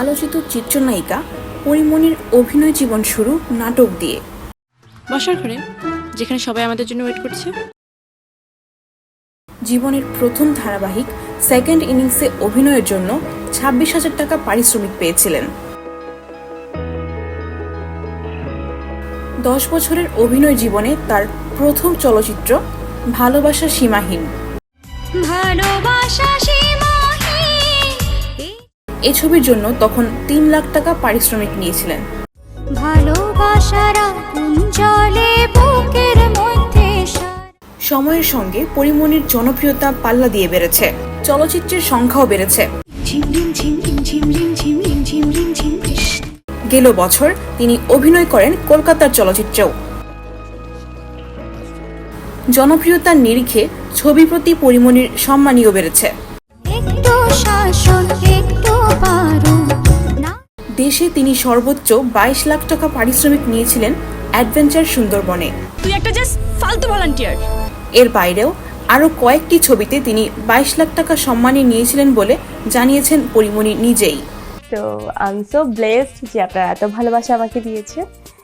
আলোচিত চিত্রনায়িকা পরিমণির অভিনয় জীবন শুরু নাটক দিয়ে। বসার ঘরে যেখানে সবাই আমাদের জন্য ওয়েট করছে। জীবনের প্রথম ধারাবাহিক সেকেন্ড ইনিংসে অভিনয়ের জন্য ছাব্বিশ হাজার টাকা পারিশ্রমিক পেয়েছিলেন। দশ বছরের অভিনয় জীবনে তার প্রথম চলচ্চিত্র ভালোবাসা সীমাহীন। ভালোবাসা সীমাহীন এ ছবির জন্য তখন তিন লাখ টাকা পারিশ্রমিক নিয়েছিলেন। সময়ের সঙ্গে পরিমণির জনপ্রিয়তা পাল্লা দিয়ে বেড়েছে। চলচ্চিত্রের সংখ্যাও বেড়েছে। গেল বছর তিনি অভিনয় করেন কলকাতার চলচ্চিত্রেও। জনপ্রিয়তার নিরিখে ছবি প্রতি পরিমণির সম্মানীয় বেড়েছে। দেশে তিনি সর্বোচ্চ বাইশ লাখ টাকা পারিশ্রমিক নিয়েছিলেন অ্যাডভেঞ্চার সুন্দরবনে। তুই একটা জাস্ট ফালতু ভলান্টিয়ার এর বাইরেও আরও কয়েকটি ছবিতে তিনি বাইশ লাখ টাকা সম্মানে নিয়েছিলেন বলে জানিয়েছেন পরিমণি নিজেই। তো আই এম সো ব্লেসড যে আপনারা এত ভালোবাসা আমাকে দিয়েছে